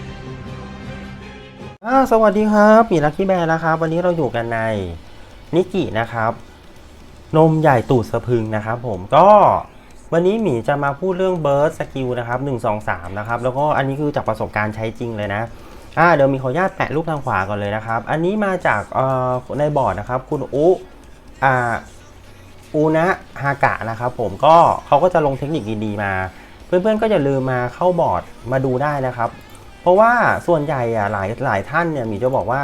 ่ สวัสดีครับหมีลักกี้แบร์นะครับ วันนี้เราอยู่กันในนิกินะครับ นมใหญ่ตูดสะพึงนะครับ ผมก็วันนี้หมีจะมาพูดเรื่องเบิร์ดสกิลนะครับ1 2 3นะครับ แล้วก็อันนี้คือจากประสบการณ์ใช้จริงเลยนะอ่าเดี๋ยวมีขออนุญาตแปะรูปทางขวาก่อนเลยนะครับ อันนี้มาจากเอ่อในบอร์ดนะครับ คุณอุอ่าอูนะฮากะนะครับผมก็เขาก็จะลงเทคนิคดีๆมา เพื่อนๆก็อย่าลืมมาเข้าบอร์ดมาดูได้นะครับ เพราะว่าส่วนใหญ่อะหลายหลายท่านเนี่ยมีจะบอกว่า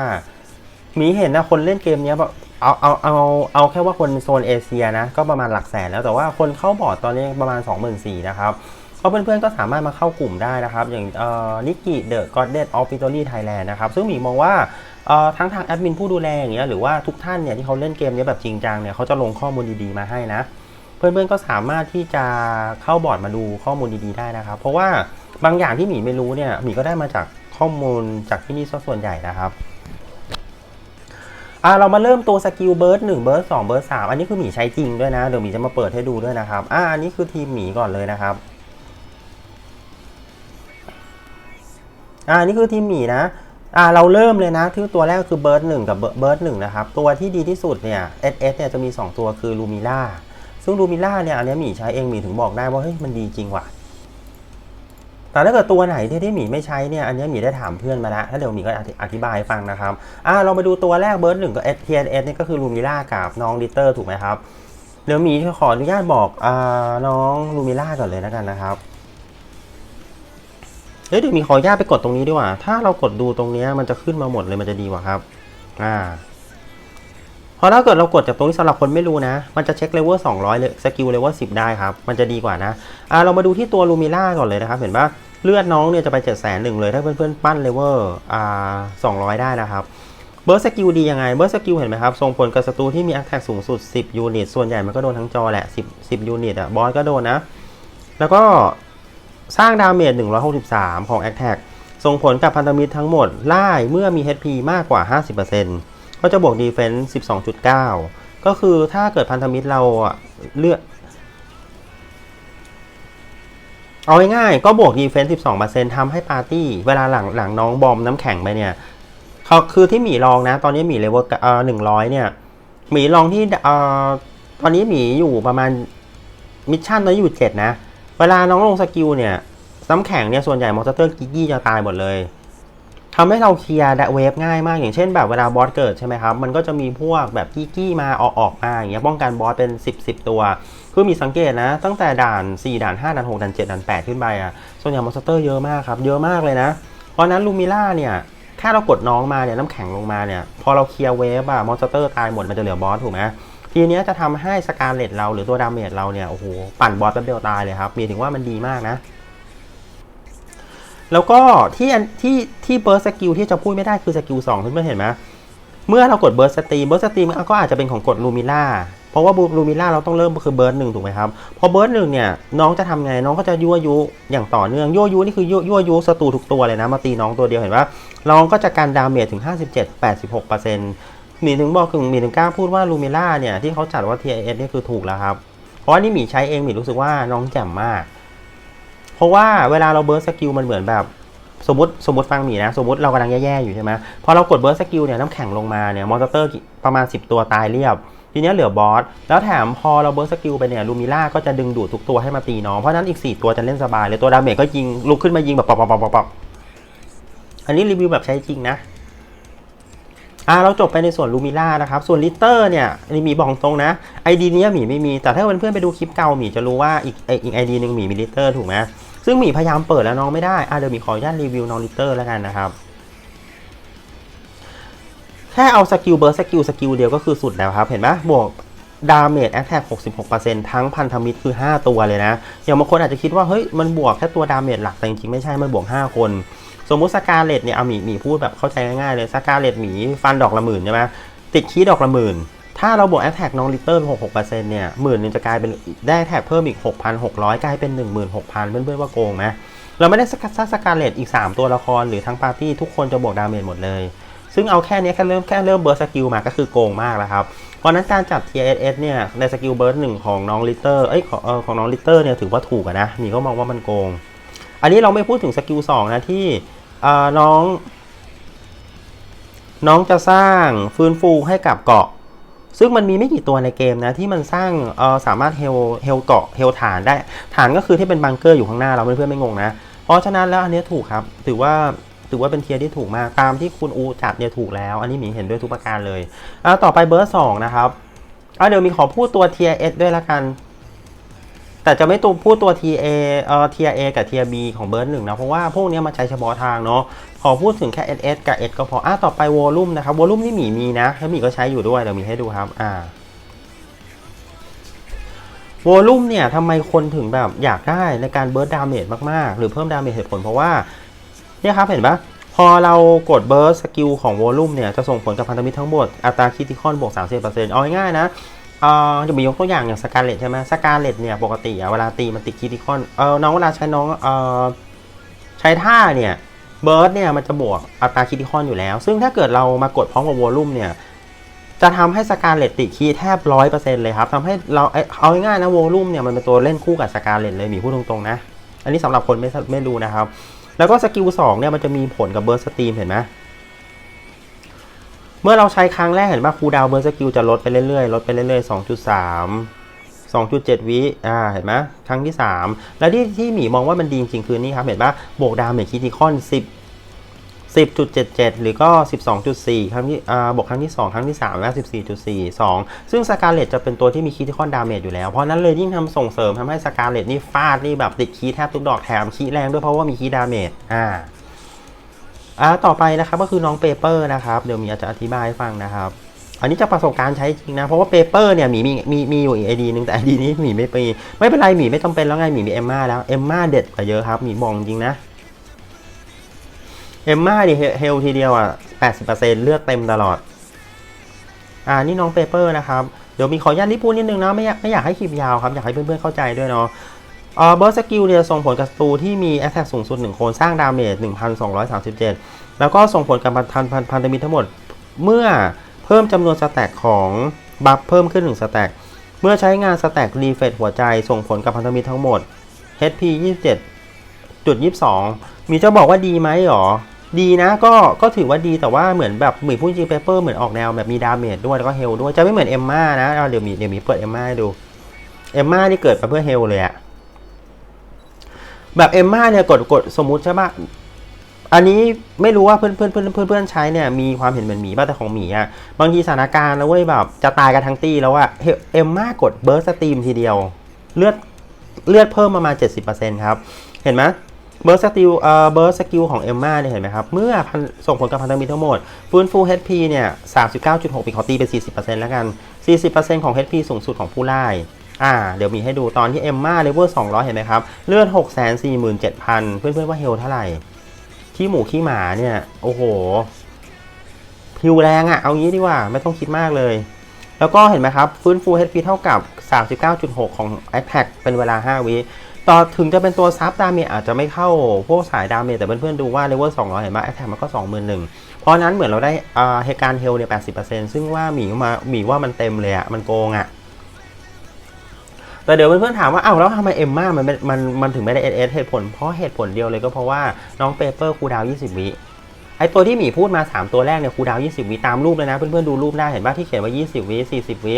มีเห็นนะคนเล่นเกมเนี้ยเอาเอาเอาเอาแค่ว่าคนโซนเอเชียนะก็ประมาณหลักแสนแล้วแต่ว่าคนเข้าบอร์ดตอนนี้ประมาณ 24,000นะครับก็เพื่อนๆก็สามารถมาเข้ากลุ่มได้นะครับ อย่างเอ่อนิกิเดอะก็อดเดดออฟฟิตอรี่ไทยแลนด์นะครับ ซึ่งมีมองว่าเอ่อทั้งทางแอดมินผู้ดูแลอย่างเงี้ยหรือว่าทุกท่านเนี่ยที่เขาเล่นเกมเนี้ยแบบจริงจังเนี่ยเขาจะลงข้อมูลดีๆมาให้นะ เพื่อนๆก็สามารถที่จะเข้าบอร์ดมาดูข้อมูลดีๆได้นะครับ เพราะว่า บางอย่างที่หมีไม่รู้เนี่ยหมีก็ได้มาจากข้อมูลจากที่นี่ซะส่วนใหญ่นะครับอ่าเรามาเริ่มตัวสกิลเบิร์ดหนึ่งเบิร์ดสองเบิร์ดสามอันนี้คือหมีใช้จริงด้วยนะ เดี๋ยวหมีจะมาเปิดให้ดูด้วยนะครับอ่าอันนี้คือทีมหมีก่อนเลยนะครับอ่าอันนี่คือทีมหมีนะอ่าเราเริ่มเลยนะที่ตัวแรกคือเบิร์ดหนึ่งกับเบิร์ดหนึ่งนะครับ ตัวที่ดีที่สุดเนี่ย SS เนี่ยจะมี 2 ตัวคือลูมิล่าซึ่งลูมิล่าเนี่ยอันนี้หมีใช้เองหมีถึงบอกได้ว่าเฮ้ยมันดีจริงว่ะ แต่ถ้าเกิดตัวไหนที่ที่หมีไม่ใช้เนี่ย อันนี้หมีได้ถามเพื่อนมาแล้ว ถ้าเดี๋ยวหมีก็อธิบายฟังนะครับ อ่าเรามาดูตัวแรกเบิร์ดหนึ่งกับ S T N S นี่ก็คือลูมิล่ากับน้องดิเตอร์ถูกไหมครับ เดี๋ยวหมีขออนุญาตบอกอ่าน้องลูมิล่าก่อนเลยแล้วกันนะครับเฮ้ยเดี๋ยวหมีขออนุญาตไปกดตรงนี้ดีกว่า ถ้าเรากดดูตรงนี้มันจะขึ้นมาหมดเลยมันจะดีกว่าครับ อ่า พอถ้าเกิดเรากดจากตรงนี้สำหรับคนไม่รู้นะ มันจะเช็คเลเวล200เลยสกิลเลเวล10 ได้ครับ มันจะดีกว่านะอ่าเรามาดูที่ตัวลูมิล่าก่อนเลยนะครับ เห็นปะเลือดน้องเนี่ยจะไป7 0 0 0 0หนึ่งเลย ถ้าเพื่อนๆ ปั้นเลเวลอ่า200ได้นะครับเบิร์สกิลดียังไงเบิร์สกิลเห็นไหมครับส่งผลกับศัตรูที่มีอัคแท็กสูงสุด 10 ยูนิต ส่วนใหญ่มันก็โดนทั้งจอแหละ 10 10ยูนิตอะบอสก็โดนนะ แล้วก็สร้างดาเมจ 163 ของ a อ t a c กส่งผลกับพันธมิตรทั้งหมดไล่เมื่อมี HP มากกว่า 50% ก็จะบวก Defense 12.9 ก็คือถ้าเกิดพันธมิตรเราอะเลือก เอาง่ายๆก็บวก Defense 12%ทำให้ปาร์ตี้ เวลาหลังหลังน้องบอมน้ำแข็งไปเนี่ยเขาคือที่หมีลองนะ ตอนนี้หมีเลเวลเอ่อหนึ่งร้อยเนี่ยหมีลองที่เอ่อตอนนี้หมีอยู่ประมาณมิชชั่นตอนนี้อยู่เจ็ดนะ เวลาน้องลงสกิลเนี่ยน้ำแข็งเนี่ยส่วนใหญ่มอนสเตอร์กิกกี้จะตายหมดเลย ทำให้เราเคลียร์เวฟง่ายมากอย่างเช่นแบบเวลาบอสเกิดใช่ไหมครับ มันก็จะมีพวกแบบกิกกี้มาออกออกมาอย่างเงี้ยป้องกันบอสเป็น 10 10 ตัวคือมีสังเกตนะ ตั้งแต่ด่าน 4 ด่าน 5 ด่าน 6 ด่าน 7 ด่าน 8 ขึ้นไปอะส่วนใหญ่มอนสเตอร์เยอะมากครับเยอะมากเลยนะ เพราะนั้นลูมิล่าเนี่ยแค่เรากดน้องมาเนี่ยน้ำแข็งลงมาเนี่ยพอเราเคลียร์เวฟอะมอนสเตอร์ตายหมดมันจะเหลือบอสถูกไหมทีเนี้ยจะทำให้สการเลตเราหรือตัวดาเมจเราเนี่ยโอ้โหปั่นบอสแป๊บเดียวตายเลยครับมีถึงว่ามันดีมากนะ แล้วก็ที่ที่ที่เบิร์สกิลที่จะพูดไม่ได้คือสกิลสองเพื่อนๆเห็นไหมเมื่อเรากดเบิร์สตรีมเบิร์สตรีมก็อาจจะเป็นของกดลูมิล่าเพราะว่าลูมิล่าเราต้องเริ่มคือเบิร์สหนึ่งถูกไหมครับพอเบิร์สหนึ่งเนี่ยน้องจะทำไงน้องก็จะยั่วยุอย่างต่อเนื่องยั่วยุนี่คือยั่วยั่วยุศัตรูทุกตัวเลยนะมาตีน้องตัวเดียวเห็นปะน้องก็จะการดาเมจถึง 57-86%หมีถึงบอกถึงมีถึงกล้าพูดว่าลูมิล่าเนี่ยที่เขาจัดว่า TIS นี่คือถูกแล้วครับเพราะว่านี่หมีใช้เองหมีรู้สึกว่าน้องแจ่มมาก เพราะว่าเวลาเราเบิร์สสกิลมันเหมือนแบบสมมติสมมติฟังหมีนะ สมมติเรากำลังแย่ๆอยู่ใช่ไหมพอเรากดเบิร์สสกิลเนี่ยน้ำแข็งลงมาเนี่ยมอนสเตอร์ประมาณ 10 ตัวตายเรียบ ทีนี้เหลือบอส แล้วแถมพอเราเบิร์สสกิลไปเนี่ยลูมิล่าก็จะดึงดูดทุกตัวให้มาตีน้อง เพราะนั้นอีก 4 ตัวจะเล่นสบายเลยตัวดาเมจก็ยิงลุกขึ้นมายิงแบบปอกปอกปอกปอกอันนี้รีวิวแบบใช้จริงนะอ่าเราจบไปในส่วนลูมิล่านะครับ ส่วนลิเตอร์เนี่ยนี่มีบอกตรงนะไอดีนี้ยหมีไม่มีแต่ถ้าเพื่อนๆไปดูคลิปเก่าหมีจะรู้ว่าอีกไอ้อีกไอดีหนึ่งหมีมีลิเตอร์ถูกไหม ซึ่งหมีพยายามเปิดแล้วน้องไม่ได้อะเดี๋ยวหมีขออนุญาตรีวิวน้องลิตเตอร์แล้วกันนะครับ แค่เอาสกิลเบิร์สกิลสกิลเดียวก็คือสุดแล้วครับ เห็นไหมบวกดาเมจแอ t แทก66%ทั้งพันธมิตรคือ 5 ตัวเลยนะ อย่างบางคนอาจจะคิดว่า เฮ้ย มันบวกแค่ตัวดาเมจหลัก แต่จริงๆ ไม่ใช่ มันบวก 5 คน สมมุติสกาเลตเนี่ย เอาหมีหมีพูดแบบเข้าใจง่ายๆเลย สกาเลตหมีฟันดอกละหมื่นใช่ไหมติดคีดอกละหมื่น ถ้าเราบวกแอ t แทกน้องลิตเตอร์66%เนี่ยหมื่นนึงจะกลายเป็นได้แท็กเพิ่มอีก6,600กร้อยกลายเป็น16,000เพื่อนๆว่าโกงไหมเราไม่ได้สกัดสกาเลตอีก 3 ตัวละครหรือทั้งปาร์ตี้ทุกคนจะบวกดาเมจหมดเลย ซึ่งเอาแค่นี้แค่เริ่มแค่เริ่มเบิร์สสกิลมาก็คือโกงมากแล้วครับ เพราะนั้นการจัด TSS เนี่ยในสกิลเบิร์สหนึ่งของน้องลิตเตอร์เอ้ยของของน้องลิตเตอร์เนี่ยถือว่าถูกนะมีก็มองว่ามันโกง อันนี้เราไม่พูดถึงสกิลสองนะที่น้อง น้องจะสร้างฟื้นฟูให้กับเกาะ ซึ่งมันมีไม่กี่ตัวในเกมนะที่มันสร้างเออสามารถเฮลเฮลเกาะเฮลฐานได้ ฐานก็คือที่เป็นบังเกอร์อยู่ข้างหน้าเราเพื่อนๆไม่งงนะ เพราะฉะนั้นแล้วอันนี้ถูกครับ ถือว่าถือว่าเป็นเทียร์ที่ถูกมาก ตามที่คุณอูจัดเนี่ยถูกแล้ว อันนี้หมีเห็นด้วยทุกประการเลยอ่าต่อไปเบอร์สองนะครับอ่าเดี๋ยวมีขอพูดตัวเทียร์เอสด้วยละกัน แต่จะไม่ตัวพูดตัว TA เอ่อ TA กับ Tier B ของเบิร์หนึ่งนะ เพราะว่าพวกนี้มาใช้เฉพาะทางเนาะ อพูดถึงแค่ SS กับ S ก็พออะต่อไปวอลลุ่มนะครับวอลลุ่มนี่หมีมีนะแล้วหมีก็ใช้อยู่ด้วยเดี๋ยวมีให้ดูครับอ่าวอลลุ่มเนี่ยทำไมคนถึงแบบอยากได้ในการเบิร์ดดาเมจมากๆ หรือเพิ่มดาเมจเหตุผลเพราะว่าเนี่ยครับเห็นปะพอเรากดเบิร์ดสกิลของวอลลุ่มเนี่ยจะส่งผลกับพันธมิตรทั้งหมดอัตราคิติคอนบวก30%เอาง่ายๆนะเอ่อจะมียกตัวอย่างอย่างสกาเลตใช่ไหมสกาเลตเนี่ยปกติอะเวลาตีมันติดคิติคอนเออน้องเวลาใช้น้องเออใช้ท่าเนี่ย เบิร์ดเนี่ยมันจะบวกอัตราคิติคอนอยู่แล้ว ซึ่งถ้าเกิดเรามากดพร้อมกับวอลลุ่มเนี่ยจะทำให้สกาเลตติคีแทบร้อยเปอร์เซ็นต์เลยครับทำให้เราเอ้ยเอาง่ายๆนะวอลลุ่มเนี่ยมันเป็นตัวเล่นคู่กับสกาเลตเลยหมีพูดตรงๆนะ อันนี้สำหรับคนไม่ไม่รู้นะครับ แล้วก็สกิลสองเนี่ยมันจะมีผลกับเบิร์ดสตรีมเห็นไหมเมื่อเราใช้ครั้งแรกเห็นป่ะคูลดาวเบอร์ดสกิลจะลดไปเรื่อยๆลดไปเรื่อยๆ2.3 2.7 วิอ่า เห็นไหมครั้งที่ 3 แล้วที่ที่หมีมองว่ามันดีจริงคือนี่ครับ เห็นปะบวกดาเมจคิติคอน 10 10.77 หรือก็ 12.4 ครั้งที่อ่าบวกครั้งที่ 2 ครั้งที่ 3 และ 14.42 ซึ่งสกาเลตจะเป็นตัวที่มีคิติคอนดาเมจอยู่แล้ว เพราะนั้นเลยยิ่งทำส่งเสริมทำให้สกาเลตนี่ฟาดนี่แบบติดคีแทบทุกดอกแถมคีแรงด้วยเพราะว่ามีคีดาเมจอ่าอ่าต่อไปนะครับก็คือน้องเปเปอร์นะครับ เดี๋ยวมีอาจจะอธิบายให้ฟังนะครับ อันนี้จากประสบการณ์ใช้จริงนะ เพราะว่าเปเปอร์เนี่ยหมีมีมีมีอยู่อีกไอดีนึงแต่ไอดีนี้หมีไม่ไปไม่เป็นไรหมีไม่จำเป็นแล้วไงหมีมีเอมมาแล้วเอมมาเด็ดกว่าเยอะครับหมีมองจริงนะเอมมาดิเฮลทีเดียวอะ80%เปอร์เซ็นต์เลือดเต็มตลอด อ่านี่น้องเปเปอร์นะครับ เดี๋ยวมีขออนุญาตรีบพูดนิดนึงนะไม่อยากไม่อยากให้คลิปยาวครับ อยากให้เพื่อนๆเข้าใจด้วยเนาะเอ่อเบอร์สกิลเนี่ยส่งผลกับศัตรูที่มีแอ t แทกสูงสุด 1 คนสร้างดาเมจ 1,237 แล้วก็ส่งผลกับพันพันพันธมิตรทั้งหมดเมื่อ เพิ่มจำนวนสแต็กของบัฟเพิ่มขึ้น1สแต็กเมื่อใช้งานสแต็กรีเฟรชหัวใจส่งผลกับพันธมิตรทั้งหมด HP 27.22 มีจะบอกว่าดีไหมหรอ ดีนะก็ก็ถือว่าดีแต่ว่าเหมือนแบบเหมือนพูดจริงเปเปอร์เหมือนออกแนวแบบมีดาเมจด้วยแล้วก็เฮลด้วยจะไม่เหมือนเอมมานะเาเดี๋ยวมีเดี๋ยวมีเปิดเอมมาให้ดูเอมมานี่เกิดมาเพื่อเฮลเลยอะแบบเอมมาเนี่ยกดกดสมมุติใช่ปะ อันนี้ไม่รู้ว่าเพื่อนเพื่อนเพื่อนเพื่อนเพื่อนใช้เนี่ยมีความเห็นเหมือนหมีป่ะแต่ของหมีอะบางทีสถานการณ์แล้วเว้ยแบบจะตายกันทั้งตีแล้วอะเฮเอมมากดเบิร์สตรีมทีเดียวเลือดเลือดเพิ่มประมาณ 70%ครับ เห็นไหมเบิร์สติลเอ่อเบิร์สกิลของเอมมาเนี่ยเห็นไหมครับ เมื่อพันส่งผลกับพันธมิตรทั้งหมด ฟื้นฟู HP เนี่ย39.6ปีขอตีไป40%แล้วกัน 40%ของ HP สูงสุดของผู้ไล่อ่า เดี๋ยวมีให้ดูตอนที่เอมมาเลเวล200 เห็นไหมครับ เลือด 647,000 เพื่อนๆว่าเฮลเท่าไหร่ ขี้หมูขี้หมาเนี่ย โอ้โหพิวแรงอะ่ะ เอางี้ดีกว่าไม่ต้องคิดมากเลย แล้วก็เห็นไหมครับ ฟื้นฟู HP เท่ากับ 39.6 ของ a t t a c เป็นเวลา 5 วิต่อถึงจะเป็นตัวซับดาเมจอาจจะไม่เข้าพวกสายดาเมจแต่เพื่อนๆดูว่าเลเวล200 เห็นไหม a t t a c มันก็21,000เพราะนั้นเหมือนเราได้อ่าเหตุการณ์เฮลเนี่ย80%ซึ่งว่าหมีมาหมีว่ามันเต็มเลยอะมันโกงอะ แต่เดี๋ยวเพื่อนๆถามว่าอ้าวแล้วทำไมเอ็มมามันมันมันถึงไม่ได้เอสเหตุผลเพราะเหตุผลเดียวเลยก็เพราะว่าน้องเปเปอร์คูดาว 20 วิไอตัวที่หมีพูดมา 3 ตัวแรกเนี่ยคูดาว 20 วิตามรูปเลยนะเพื่อนๆดูรูปได้เห็นว่าที่เขียนว่า 20 วิ 40 วิ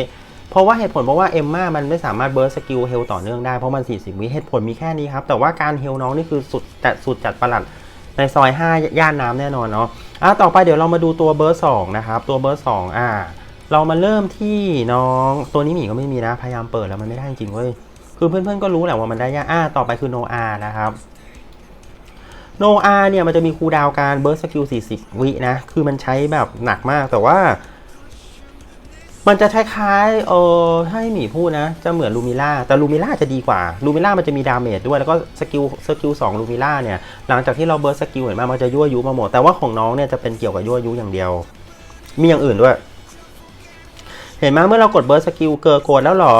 เพราะว่าเหตุผลเพราะว่าเอมมามันไม่สามารถเบิร์สสกิลเฮลต่อเนื่องได้เพราะมัน 40 วิเหตุผลมีแค่นี้ครับ แต่ว่าการเฮลน้องนี่คือสุดจัดสุดจัดประหลัดในซอย 5 ย่านน้ำแน่นอนเนาะอะต่อไปเดี๋ยวเรามาดูตัวเบอร์2นะครับตัวเบอร์2อ่า เรามาเริ่มที่น้องตัวนี้หมีก็ไม่มีนะ พยายามเปิดแล้วมันไม่ได้จริงเว้ย คือเพื่อนๆก็รู้แหละว่ามันได้ยากอ่าต่อไปคือโนอานะครับโนอาเนี่ยมันจะมีคูดาวการเบิร์สสกิล40 วินะ คือมันใช้แบบหนักมากแต่ว่า มันจะคล้ายๆเออให้หมีพูดนะ จะเหมือนลูมิล่าแต่ลูมิล่าจะดีกว่าลูมิล่ามันจะมีดาเมจด้วย แล้วก็สกิลสกิลสองลูมิล่าเนี่ย หลังจากที่เราเบิร์สสกิลเห็นไหมมันจะยั่วยุมาหมด แต่ว่าของน้องเนี่ยจะเป็นเกี่ยวกับยั่วยุอย่างเดียว มีอย่างอื่นด้วย เห็นไหมเมื่อเรากดเบิร์สกิลเกิดโกดแล้วหรอ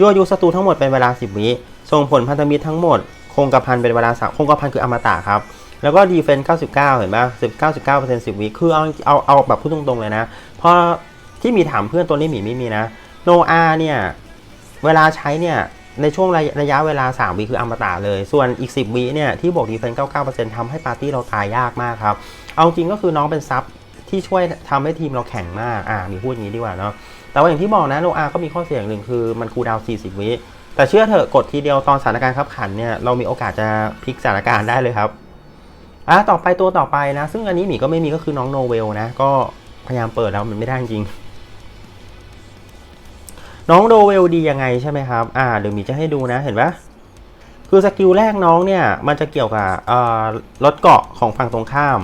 ยั่วยุศัตรูทั้งหมดเป็นเวลา 10 วิส่งผลพันธมิตรทั้งหมด คงกระพันเป็นเวลาสามคงกระพันคืออมตะครับ แล้วก็ดีเฟนซ์99 เห็นไหม10 99% 10วิคือเอาเอาเอาแบบพูดตรงๆเลยนะเพราะที่มีถามเพื่อนตัวนี้หมีไม่มีนะโนอาเนี่ยเวลาใช้เนี่ยในช่วงระยะระยะเวลา 3 วิคืออมตะเลย ส่วนอีก 10 วิเนี่ยที่บวกดีเฟนซ์99%ทำให้ปาร์ตี้เราตายยากมากครับ เอาจริงก็คือน้องเป็นซับ ที่ช่วยทำให้ทีมเราแข็งมาก อ่า มีพูดอย่างนี้ดีกว่าเนาะ แต่ว่าอย่างที่บอกนะโนอาก็มีข้อเสียอย่างหนึ่งคือมันคูดาวน์40 วิ แต่เชื่อเถอะกดทีเดียวตอนสถานการณ์ขับขันเนี่ยเรามีโอกาสจะพลิกสถานการณ์ได้เลยครับ อะต่อไปตัวต่อไปนะ ซึ่งอันนี้หมีก็ไม่มีก็คือน้องโนเวลนะ ก็พยายามเปิดแล้วมันไม่ได้จริง น้องโนเวลดียังไงใช่ไหมครับ อ่า เดี๋ยวหมีจะให้ดูนะ เห็นปะคือสกิลแรกน้องเนี่ยมันจะเกี่ยวกับอ่อลดเกาะของฝั่งตรงข้าม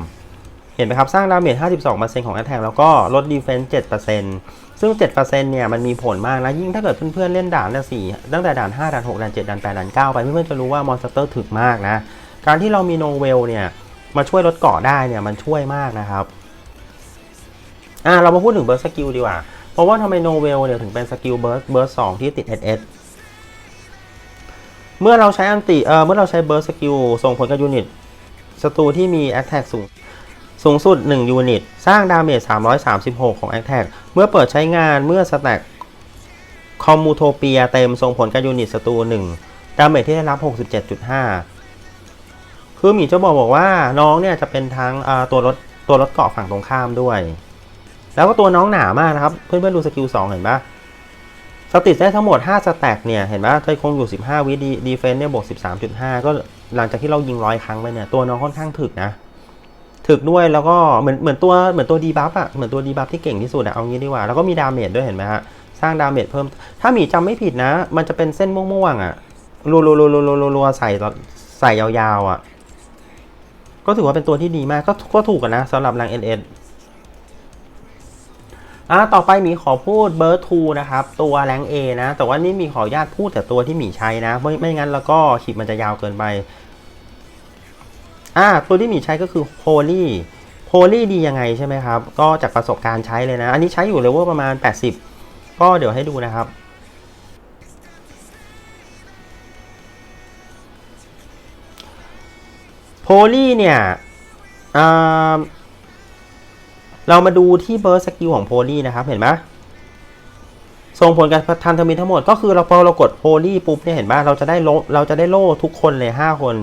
ห็นไหมครับ สร้างดาเมจ 52%ของ Attack แล้วก็ลด Defense 7%ซึ่ง 7%เนี่ยมันมีผลมากนะยิ่งถ้าเกิดเพื่อนๆเล่นด่านละสี่ตั้งแต่ด่าน 5 ด่าน 6 ด่าน 7 ด่าน 8 ด่าน 9 ไป เพื่อนๆจะรู้ว่ามอนสเตอร์ถึกมากนะ การที่เรามีโนเวลเนี่ยมาช่วยลดเกาะได้เนี่ยมันช่วยมากนะครับอ่าเรามาพูดถึงเบิร์ดสกิลดีกว่า เพราะว่าทำไมโนเวลเนี่ยถึงเป็นสกิลเบิร์ดเบิร์ดสองที่ติด SS เมื่อเราใช้อันติเอ่อเมื่อเราใช้เบิร์ดสกิลส่งผลกับยูนิตศัตรูที่มี Attack สูง สูงสุด 1 ยูนิต สร้างดาเมจ 336 ของ a t t a c เมื่อเปิดใช้งานเมื่อสแต็กคอมมูโทเปียเต็มส่งผลกับยูนิตศัตรู1ดาเมจที่ได้รับ 67.5 คือหมีเจะบอกบอกว่าน้องเนี่ยจะเป็นทั้งตัวรถตัวรถเกาะฝั่งตรงข้ามด้วย แล้วก็ตัวน้องหนามากนะครับ เพื่อนๆดูสกิล2เห็นปะสติดได้ทั้งหมด 5 สแต็กเนี่ย เห็นปะเธอคงอยู่ 15 วิดีดีเฟนเนี่ยบวก 13.5 ก็หลังจากที่เรายิงร้อยครั้งไปเนี่ย ตัวน้องค่อนข้างถึกนะ ถึกด้วยแล้วก็เหมือนเหมือนตัวเหมือนตัวดีบัฟอะเหมือนตัวดีบัฟที่เก่งที่สุดอะเอางี้ดีกว่า แล้วก็มีดาเมจด้วยเห็นไหมฮะ สร้างดาเมจเพิ่ม ถ้าหมีจำไม่ผิดนะ มันจะเป็นเส้นม่วงๆอะรัวๆๆๆๆๆใส่ใส่ยาวๆอะก็ถือว่าเป็นตัวที่ดีมากก็ก็ถูกกันนะสำหรับแรงเอ็นเอ็นอะต่อไปหมีขอพูดเบิร์ทูนะครับ ตัวแรงเอนะ แต่ว่านี่มีขออนุญาตพูดแต่ตัวที่หมีใช้นะ ไม่ไม่งั้นแล้วก็คลิปมันจะยาวเกินไป อ่าตัวที่มีใช้ก็คือโพลีโพลีดียังไงใช่ไหมครับ ก็จากประสบการณ์ใช้เลยนะ อันนี้ใช้อยู่เลเวลประมาณ 80 ก็เดี๋ยวให้ดูนะครับโพลีเนี่ยเรามาดูที่เบิร์สกิลของโพลีนะครับ เห็นไหม ส่งผลกับทันทมิตทั้งหมดก็คือเราพอเรากดโพลีปุ๊บเนี่ยเห็นไหมเราจะได้โลเราจะได้โล่ทุกคนเลย 5 คน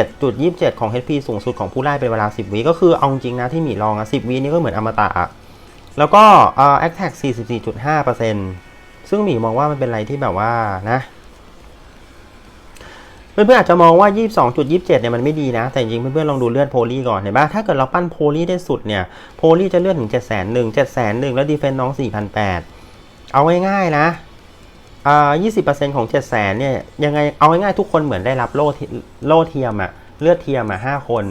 27.27 ของ HP สูงสุดของผู้ไล่เป็นเวลา 10วิก็คือเอาจริงนะที่หมีลองอะ10วินี่ก็เหมือนอมตะอะแล้วก็เอ่อ Attack 44.5%ซึ่งหมีมองว่ามันเป็นอะไรที่แบบว่านะเพื่อนๆอาจจะมองว่า 22.27 เนี่ยมันไม่ดีนะ แต่จริงเพื่อนๆลองดูเลือดโพลีก่อนเห็นปะถ้าเกิดเราปั้นโพลีได้สุดเนี่ย โพลีจะเลือดถึง 701 701 แล้วดีเฟนน้อง 4,800 เอาง่ายๆนะอ่า20%ของ700,000เนี่ย ยังไง เอาง่ายๆทุกคนเหมือนได้รับโล่โล่เทียมอะเลือดเทียมอะ5คน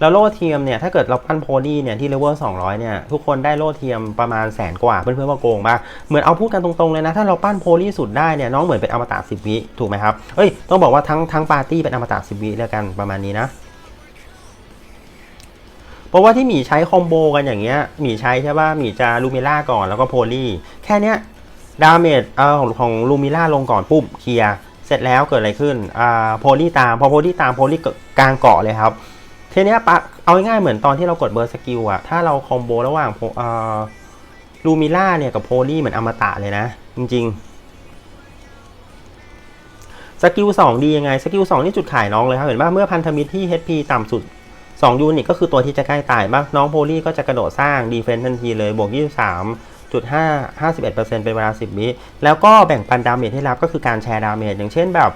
แล้วโล่เทียมเนี่ย ถ้าเกิดเราปั้นโพลีเนี่ย ที่เลเวล200เนี่ย ทุกคนได้โล่เทียมประมาณแสนกว่า เพื่อนๆว่าโกงปะเหมือนเอาพูดกันตรงๆเลยนะ ถ้าเราปั้นโพลีสุดได้เนี่ย น้องเหมือนเป็นอมตะ10วิ ถูกไหมครับ เอ้ย ต้องบอกว่าทั้งทั้งปาร์ตี้เป็นอมตะ10วิแล้วกันประมาณนี้นะ เพราะว่าที่หมีใช้คอมโบกันอย่างเงี้ยหมีใช้ใช่ป่ะหมีจะลูมิล่าก่อนแล้วก็โพลีแค่เนี้ยดาเมจเอ่อของของลูมิล่าลงก่อนปุ๊บเคลียร์เสร็จแล้วเกิดอะไรขึ้นอ่าโพลีตามพอโพลีตามโพลีกลางเกาะเลยครับทีเนี้ยปะเอาง่ายๆเหมือนตอนที่เรากดเบอร์สกิลอะถ้าเราคอมโบระหว่างอ่าลูมิล่าเนี่ยกับโพลีเหมือนอมตะเลยนะ จริง ๆสกิล2ดียังไง สกิล2นี่จุดขายน้องเลยครับ เห็นป่ะเมื่อพันธมิตรที่ HP ต่ำสุด 2ยูนิตก็คือตัวที่จะใกล้ตายบ้างน้องโพลีก็จะกระโดดสร้างดีเฟนซ์ทันทีเลยบวก 23จุดห้าห้าสิบเอ็ดเปอร์เซ็นต์เป็นเวลาสิบวิแล้วก็แบ่งปันดาเมจให้รับก็คือการแชร์ดาเมจอย่างเช่นแบบ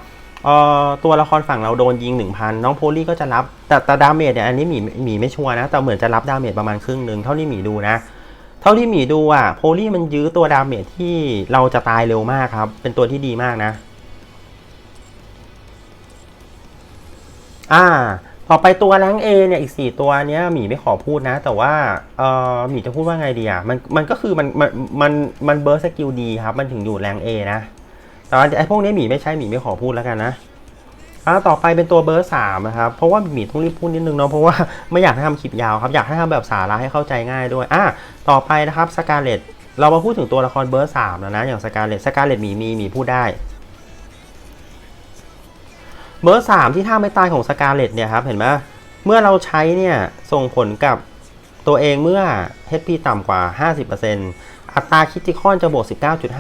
เอ่อตัวละครฝั่งเราโดนยิง 1,000 น้องโพลี่ก็จะรับ แต่แต่ดาเมจเนี่ยอันนี้หมีหมีไม่ชัวร์นะ แต่เหมือนจะรับดาเมจประมาณครึ่งหนึ่งเท่าที่หมีดูนะ เท่าที่หมีดูอะโพลี่มันยื้อตัวดาเมจที่เราจะตายเร็วมากครับ เป็นตัวที่ดีมากนะ อ่า ต่อไปตัวแรงเอเนี่ยอีก 4 ตัวเนี้ยหมีไม่ขอพูดนะ แต่ว่าเออหมีจะพูดว่าไงดีอะมันมันก็คือมันมันมันมันเบิร์สกิลดีครับ มันถึงอยู่แรงเอนะแต่ว่าไอ้พวกนี้หมีไม่ใช่หมีไม่ขอพูดแล้วกันนะอ่าต่อไปเป็นตัวเบอร์สามนะครับ เพราะว่าหมีต้องรีบพูดนิดนึงเนาะเพราะว่าไม่อยากให้ทำคลิปยาวครับ อยากให้ทำแบบสาระให้เข้าใจง่ายด้วยอ่าต่อไปนะครับสกาเลตเรามาพูดถึงตัวละครเบอร์สามแล้วนะอย่างสกาเลตสกาเลตหมีมีหมีพูดได้ เบอร์สามที่ท่าไม่ตายของสกาเลตเนี่ยครับ เห็นไหมเมื่อเราใช้เนี่ยส่งผลกับตัวเองเมื่อ HP ต่ำกว่า 50%อัตราคิดติคอนจะบวก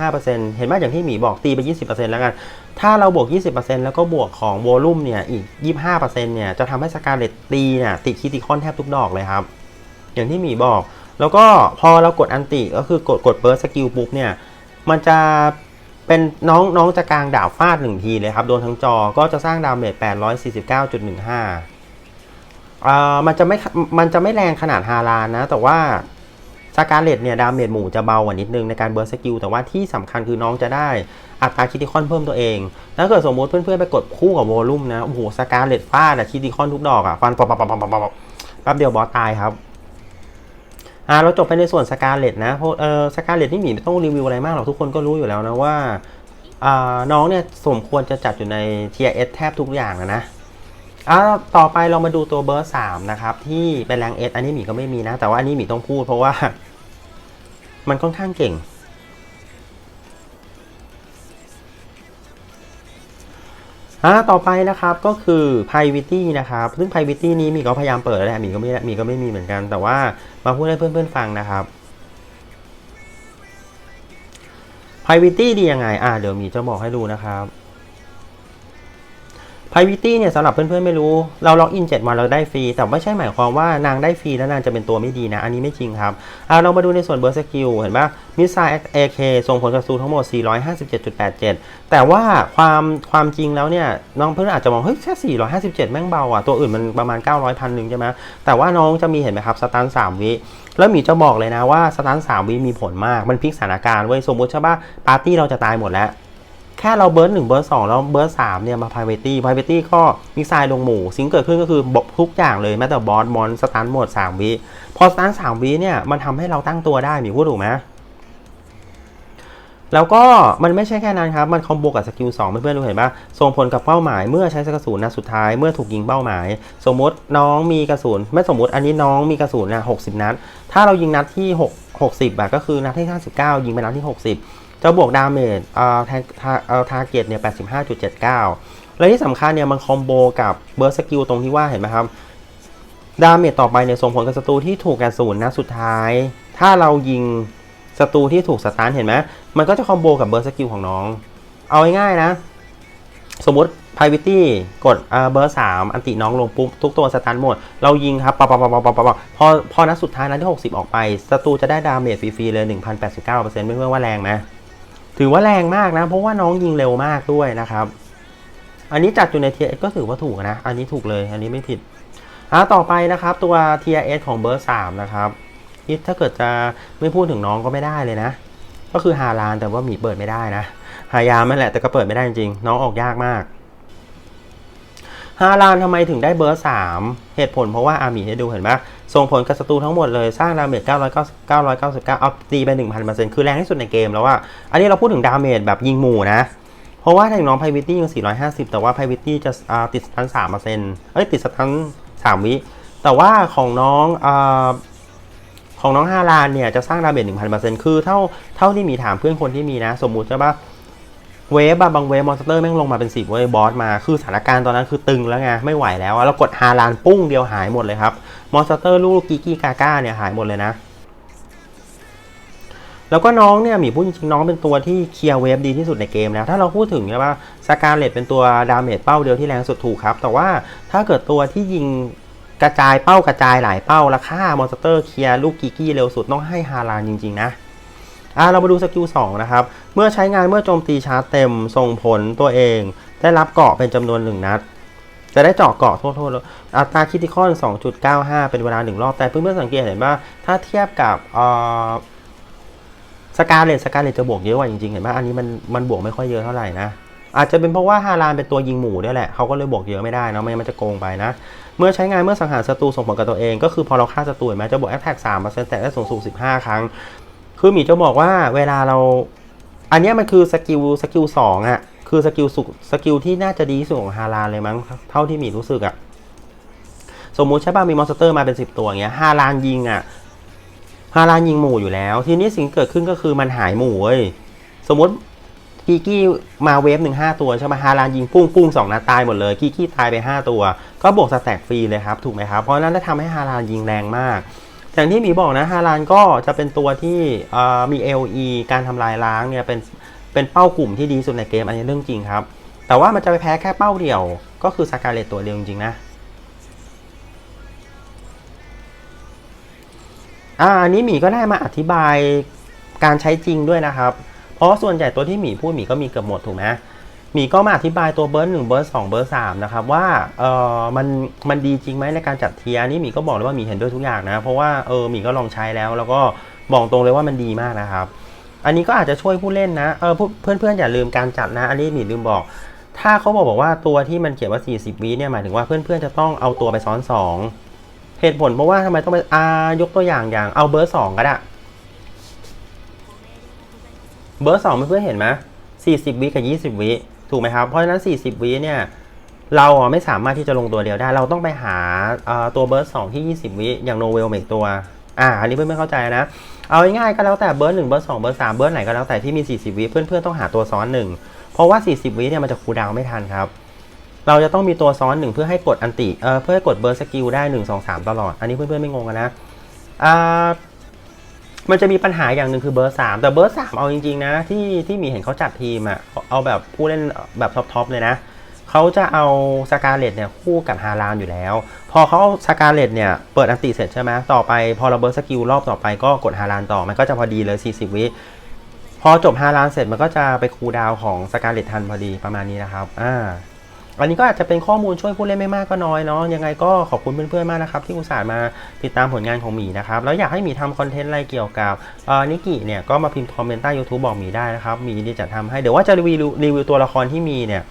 19.5%เห็นไหมอย่างที่หมีบอกตีไป 20%แล้วกัน ถ้าเราบวก 20%แล้วก็บวกของโวลุ่มเนี่ยอีก 25%เนี่ยจะทำให้สกาเลตตีเนี่ยติดคิดติคอนแทบทุกดอกเลยครับ อย่างที่หมีบอก แล้วก็พอเรากดอันติก็คือกดกดเบิร์สสกิลปุ๊บเนี่ยมันจะ เป็นน้องน้องจะกลางดาบฟาดหนึ่งทีเลยครับ โดนทั้งจอก็จะสร้างดาเมจ849.15อ่ามันจะไม่มันจะไม่แรงขนาดฮาลานนะ แต่ว่าสกาเลตเนี่ยดาเมจหมู่จะเบากว่านิดนึงในการเบิร์สสกิลแต่ว่าที่สำคัญคือน้องจะได้อัตราคิติคอนเพิ่มตัวเองถ้าเกิดสมมติเพื่อนๆ ไปกดคู่กับโวลุ่มนะ โอ้โหสกาเลตฟาดอะคิติคอนทุกดอกอะฟันปับปับปับปับปับปับแป๊บเดียวบอสตายครับ อ่าเราจบไปในส่วนสกาเลตนะเพราะเออสกาเลตนี่หมีไม่ต้องรีวิวอะไรมากหรอกทุกคนก็รู้อยู่แล้วนะว่าอ่าน้องเนี่ยสมควรจะจัดอยู่ใน Tier S แทบทุกอย่างนะนะอ่าต่อไปเรามาดูตัวเบอร์สามนะครับ ที่เป็นแรงเอสอันนี้หมีก็ไม่มีนะ แต่ว่าอันนี้หมีต้องพูดเพราะว่า มันค่อนข้างเก่ง อ่าต่อไปนะครับก็คือ privity นะครับซึ่ง privity นี้มีก็พยายามเปิดแล้วแหละมีก็ไม่มีก็ไม่มีเหมือนกัน แต่ว่ามาพูดให้เพื่อนๆฟังนะครับ privity ดียังไง อ่าเดี๋ยวมีจะบอกให้ดูนะครับ privity เนี่ยสำหรับเพื่อนๆไม่รู้ เราล็อกอิน7วันเราได้ฟรี แต่ไม่ใช่หมายความว่านางได้ฟรีแล้วนางจะเป็นตัวไม่ดีนะ อันนี้ไม่จริงครับเอาเรามาดูในส่วนเบอร์สกิลเห็นปะมิสไซล์ AK ส่งผลกระสูทั้งหมด 457.87 แต่ว่าความความจริงแล้วเนี่ยน้องเพื่อนอาจจะมองเฮ้ยแค่457 แม่งเบาอะ ตัวอื่นมันประมาณ 900พันหนึ่งใช่ไหมแต่ว่าน้องจะมีเห็นไหมครับสตัน3วิแล้วหมีจะบอกเลยนะว่าสตัน3วิมีผลมากมันพลิกสถานการณ์เว้ยสมมติใช่ปะปาร์ตี้เราจะตายหมดแล้ว แค่เราเบิร์ดหนึ่งเบิร์ดสองแล้วเบิร์ดสามเนี่ยมา private private ก็มิกไซล์ลงหมู่สิ่งเกิดขึ้นก็คือบอกทุกอย่างเลยแม้แต่บอสมอนสตันหมด3วิพอสตันสามวิเนี่ยมันทำให้เราตั้งตัวได้มีพูดถูกไหมแล้วก็มันไม่ใช่แค่นั้นครับ มันคอมโบกับสกิล2เพื่อนๆดูเห็นปะส่งผลกับเป้าหมายเมื่อใช้กระสุนนัดสุดท้ายเมื่อถูกยิงเป้าหมาย สมมติน้องมีกระสุนไม่สมมติอันนี้น้องมีกระสุนนะ60นัดถ้าเรายิงนัดที่6 60อะก็คือนัดที่59ยิงไปนัดที่60 จะบวกดาเมจเอ่อทาเอ่อทาร์เก็ตเนี่ย85.79และที่สำคัญเนี่ยมันคอมโบกับเบิร์สกิลตรงที่ว่าเห็นไหมครับดาเมจต่อไปเนี่ยส่งผลกับศัตรูที่ถูกกระสุนนะสุดท้าย ถ้าเรายิงศัตรูที่ถูกสตาร์เห็นไหมมันก็จะคอมโบกับเบิร์สกิลของน้อง เอาง่ายๆนะ สมมติ privity กดเบอร์สามอันติน้องลงปุ๊บทุกตัวสตาร์หมด เรายิงครับปะปะปะปะปะปะพอพอนัดสุดท้ายนัดที่ 60 ออกไปศัตรูจะได้ดาเมจฟรีๆเลย 1,089%ไม่เพื่อว่าแรงไหม ถือว่าแรงมากนะ เพราะว่าน้องยิงเร็วมากด้วยนะครับ อันนี้จัดอยู่ในเทียก็ถือว่าถูกนะ อันนี้ถูกเลย อันนี้ไม่ผิดอ่าต่อไปนะครับตัว Tier S ของเบอร์สามนะครับที่ถ้าเกิดจะไม่พูดถึงน้องก็ไม่ได้เลยนะ ก็คือฮาลานแต่ว่ามีเปิดไม่ได้นะ หายามนั่นแหละแต่ก็เปิดไม่ได้จริงๆน้องออกยากมาก ฮาลานทำไมถึงได้เบอร์สามเหตุผลเพราะว่าอามีให้ดูเห็นไหมส่งผลกับศัตรูทั้งหมดเลยสร้างดาเมจ999 เอาตีไป 1,000%คือแรงที่สุดในเกมแล้วว่าอันนี้เราพูดถึงดาเมจแบบยิงหมู่นะ เพราะว่าถ้าอย่างน้อง Privity ยัง 450 แต่ว่า Privity จะติดสตัน3%เอ้ยติดสตัน3วิ แต่ว่าของน้องอของน้องฮาลานเนี่ยจะสร้างดาเมจ1,000%คือเท่าเท่าที่มีถามเพื่อนคนที่มีนะ สมมุติใช่ปะ เวฟอะบางเวฟมอนสเตอร์แม่งลงมาเป็นสิบเว้ยบอสมาคือสถานการณ์ตอนนั้นคือตึงแล้วไงไม่ไหวแล้วแล้วกดฮาลานปุ้งเดียวหายหมดเลยครับมอนสเตอร์ลูกกิกี้กาก้าเนี่ยหายหมดเลยนะ แล้วก็น้องเนี่ยหมีพูดจริงๆน้องเป็นตัวที่เคลียร์เวฟดีที่สุดในเกมแล้วถ้าเราพูดถึงใช่ปะสกาเลตเป็นตัวดาเมจเป้าเดียวที่แรงสุดถูกครับ แต่ว่าถ้าเกิดตัวที่ยิงกระจายเป้ากระจายหลายเป้าแล้วฆ่ามอนสเตอร์เคลียร์ลูกกิกี้เร็วสุดต้องให้ฮาลานจริงๆนะ อ่าเรามาดูสกิล2นะครับ เมื่อใช้งานเมื่อโจมตีชาร์จเต็มส่งผลตัวเอง ได้รับเกาะเป็นจำนวนหนึ่งนัด จะได้เจาะเกาะโทษโทษอัตราคิติคอน2.95 เป็นเวลาหนึ่งรอบ แต่เพื่อนๆสังเกตเห็นว่าถ้าเทียบกับสกาเลตสกาเลตจะบวกเยอะกว่าจริงๆ เห็นไหมอันนี้มันมันบวกไม่ค่อยเยอะเท่าไหร่นะอาจจะเป็นเพราะว่าฮารานเป็นตัวยิงหมูด้วยแหละเขาก็เลยบวกเยอะไม่ได้นะไม่งั้นมันจะโกงไปนะ เมื่อใช้งานเมื่อสังหารศัตรูส่งผลกับตัวเอง ก็คือพอเราฆ่าศัตรูเห็นไหมจะบวกแอ t แทกสามเปอร์เซ็นต์แต่ได้สูงสุดสิบห้าครั้ง คือหมีจะบอกว่าเวลาเรา อันนี้มันคือสกิลสกิลสองอะคือสกิลสุสกิลที่น่าจะดีที่สุดของฮาราเลยมั้งเท่าที่หมีรู้สึกอะสมมุติใช่ป่ะมีมอนสเตอร์มาเป็นสิบตัวอย่างเงี้ยฮารานยิงอะฮารานยิงหมู่อยู่แล้ว ทีนี้สิ่งเกิดขึ้นก็คือมันหายหมู่เว้ยสมมติกีกี้มาเวฟหนึ่งห้าตัวใช่ไหมฮารานยิงปุ้งปุ้งสองนัดตายหมดเลยกีกี้ตายไปห้าตัว ก็บวกสแต็กฟรีเลยครับถูกไหมครับเพราะนั้นจะทำให้ฮารานยิงแรงมาก อย่างที่หมีบอกนะฮารานก็จะเป็นตัวที่เอ่อมี LE การทำลายล้างเนี่ยเป็นเป็นเป้ากลุ่มที่ดีสุดในเกมอันนี้เรื่องจริงครับ แต่ว่ามันจะไปแพ้แค่เป้าเดียว ก็คือสกาเลตตัวเดียวจริงๆนะอ่าอันนี้หมีก็ได้มาอธิบายการใช้จริงด้วยนะครับ เพราะส่วนใหญ่ตัวที่หมีพูดหมีก็มีเกือบหมดถูกไหม มีก็มาอธิบายตัวเบอร์หนึ่งเบอร์สองเบอร์สามนะครับว่าเออมันมันดีจริงไหมในการจัดเทียร์นี่หมีก็บอกเลยว่าหมีเห็นด้วยทุกอย่างนะ เพราะว่าเออหมีก็ลองใช้แล้วแล้วก็บอกตรงเลยว่ามันดีมากนะครับ อันนี้ก็อาจจะช่วยผู้เล่นนะเออผู้เพื่อนๆอย่าลืมการจัดนะ อันนี้หมีลืมบอก ถ้าเขาบอกบอกว่าตัวที่มันเขียนว่า 40วิเนี่ยหมายถึงว่าเพื่อนๆจะต้องเอาตัวไปซ้อนสองเหตุผลเพราะว่าทำไมต้องไปอายกตัวอย่างอย่างเอาเบอร์สองก็ได้เบอร์สองเพื่อนๆเห็นไหม40วิกับ20วิ ถูกไหมครับ เพราะฉะนั้น 40 วิเนี่ยเราไม่สามารถที่จะลงตัวเดียวได้ เราต้องไปหาตัวเบอร์สองที่ 20 วิอย่างโนเวลเมกตัวอ่าอันนี้เพื่อนไม่เข้าใจนะ เอาง่ายๆก็แล้วแต่เบอร์หนึ่งเบอร์สองเบอร์สามเบอร์ไหนก็แล้วแต่ที่มี 40 วิเพื่อนๆต้องหาตัวซ้อนหนึ่งเพราะว่า 40 วิเนี่ยมันจะคูดาวไม่ทันครับเราจะต้องมีตัวซ้อนหนึ่งเพื่อให้กดอันติเอ่อเพื่อให้กดเบอร์สกิลได้ 1 2 3 ตลอด อันนี้เพื่อนๆไม่งงกันนะอ่า มันจะมีปัญหาอย่างหนึ่งคือเบอร์3แต่เบอร์3เอาจริง ๆ นะ ที่ที่มีเห็นเขาจัดทีมอะเอาแบบผู้เล่นแบบท็อปๆเลยนะเขาจะเอาสกาเลตเนี่ยคู่กับฮารานอยู่แล้ว พอเขาสกาเลตเนี่ยเปิดอันติเสร็จใช่ไหมต่อไปพอเราเบิร์สกิลรอบต่อไปก็กดฮารานต่อ มันก็จะพอดีเลย 40 วิพอจบฮารานเสร็จมันก็จะไปคูลดาวของสกาเลตทันพอดีประมาณนี้นะครับอ่า อันนี้ก็อาจจะเป็นข้อมูลช่วยผู้เล่นไม่มากก็น้อยเนาะยังไงก็ขอบคุณเพื่อนๆมากนะครับที่อุตส่าห์มาติดตามผลงานของหมีนะครับแล้วอยากให้หมีทำคอนเทนต์อะไรเกี่ยวกับเอ่อนิกิเนี่ยก็มาพิมพ์คอมเมนต์ใต้ YouTube บอกหมีได้นะครับหมีดีจะทำให้เดี๋ยวว่าจะรีวิวรีวิวตัวละครที่มีเนี่ย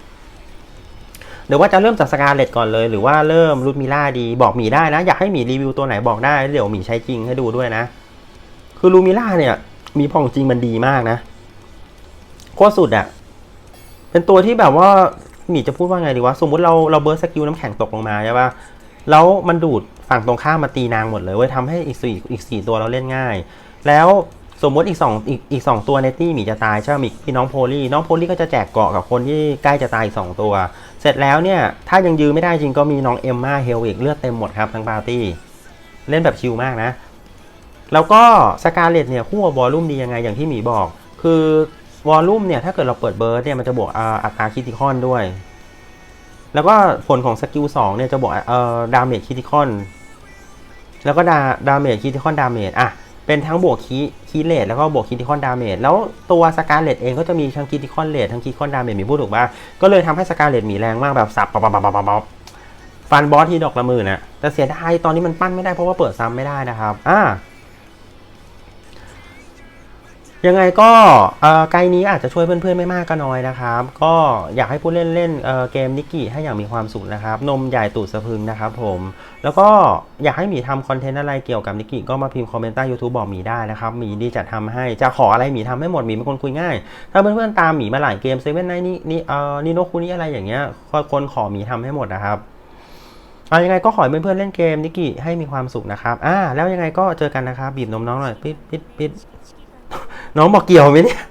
เดี๋ยวว่าจะเริ่มจากสกาเลตก่อนเลย หรือว่าเริ่มรูทมิล่าดีบอกหมีได้นะ อยากให้หมีรีวิวตัวไหนบอกได้ เดี๋ยวหมีใช้จริงให้ดูด้วยนะ คือรูมิล่าเนี่ย มีพองจริงมันดีมากนะโคตรสุดอะเป็นตัวที่แบบว่า หมีจะพูดว่าไงดีวะ สมมุติเราเราเบิร์สกิลน้ำแข็งตกลงมาใช่ปะแล้วมันดูดฝั่งตรงข้ามมาตีนางหมดเลยเว้ยทำให้อีกสี่อีกสี่ตัวเราเล่นง่าย แล้วสมมติอีกสองอีกอีกสองตัวในตี้หมีจะตายใช่ไหมมีพี่น้องโพลี่น้องโพลี่ก็จะแจกเกาะกับคนที่ใกล้จะตายอีกสองตัว เสร็จแล้วเนี่ย ถ้ายังยื้อไม่ได้จริงก็มีน้องเอมมาเฮลอีกเลือดเต็มหมดครับทั้งปาร์ตี้ เล่นแบบชิลมากนะ แล้วก็สกาเลตเนี่ยคู่กับอลลุ่มดียังไงอย่างที่หมีบอก คือ วอลลุ่มเนี่ยถ้าเกิดเราเปิดเบิร์ดเนี่ยมันจะบวกอ่าอัตราคิติคอนด้วย แล้วก็ผลของสกิลสองเนี่ยจะบวกเอ่อดาเมจคิติคอนแล้วก็ดาดาเมจคิติคอนดาเมจอะเป็นทั้งบวกคีคีเลตแล้วก็บวกคิติคอนดาเมจแล้วตัวสกาเลตเองก็จะมีทั้งคิติคอนเลตทั้งคิติคอนดาเมจมีพูดถูกป่ะก็เลยทำให้สกาเลตมีแรงมากแบบสับปับปับปับปับปับฟันบอสที่ดอกละหมื่นนะแต่เสียดายตอนนี้มันปั้นไม่ได้เพราะว่าเปิดซ้ำไม่ได้นะครับ อ่า ยังไงก็ไกด์นี้อาจจะช่วยเพื่อนๆไม่มากก็น้อยนะครับ ก็อยากให้ผู้เล่นเล่นเเกมนิกกี้ให้อย่างมีความสุขนะครับ นมใหญ่ตูดสะพึงนะครับผม แล้วก็อยากให้หมีทำคอนเทนต์อะไรเกี่ยวกับนิกกี้ก็มาพิมพ์คอมเมนต์ใต้ YouTube บอกหมีได้นะครับหมีดีจะทำให้จะขออะไรหมีทำให้หมดหมีเป็นคนคุยง่าย ถ้าเพื่อนๆตามหมีมาหลายเกมเซเว่นไนนี่นี่เอ่อนิโนคุนี่อะไรอย่างเงี้ยคนขอหมีทำให้หมดนะครับเอายังไงก็ขอให้เพื่อนๆเล่นเกมนิกกี้ให้มีความสุขนะครับอ่าแล้วยังไงก็เจอกันนะครับบีบนมน้องหน่อยปิดปิดปิด น้องบอกเกี่ยวไหมเนี่ย